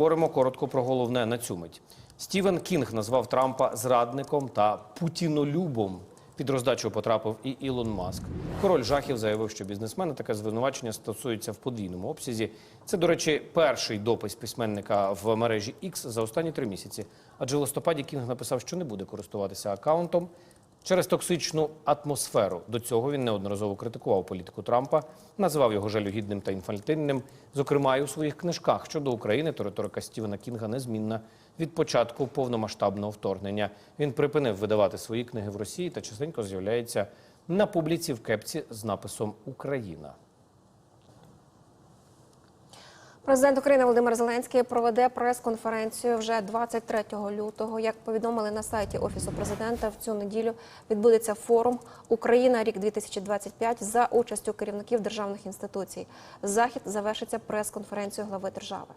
Говоримо коротко про головне на цю мить. Стівен Кінг назвав Трампа зрадником та путінолюбом. Під роздачу потрапив і Ілон Маск. Король жахів заявив, що бізнесмени таке звинувачення стосується в подвійному обсязі. Це, до речі, перший допис письменника в мережі X за останні три місяці. Адже в листопаді Кінг написав, що не буде користуватися акаунтом через токсичну атмосферу. До цього він неодноразово критикував політику Трампа, називав його жалюгідним та інфантильним. Зокрема, і у своїх книжках щодо України територика Стівена Кінга незмінна від початку повномасштабного вторгнення. Він припинив видавати свої книги в Росії та частенько з'являється на публіці в кепці з написом Україна. Президент України Володимир Зеленський проведе прес-конференцію вже 23 лютого. Як повідомили на сайті офісу президента, в цю неділю відбудеться форум Україна рік 2025 за участю керівників державних інституцій. Захід завершиться прес-конференцією глави держави.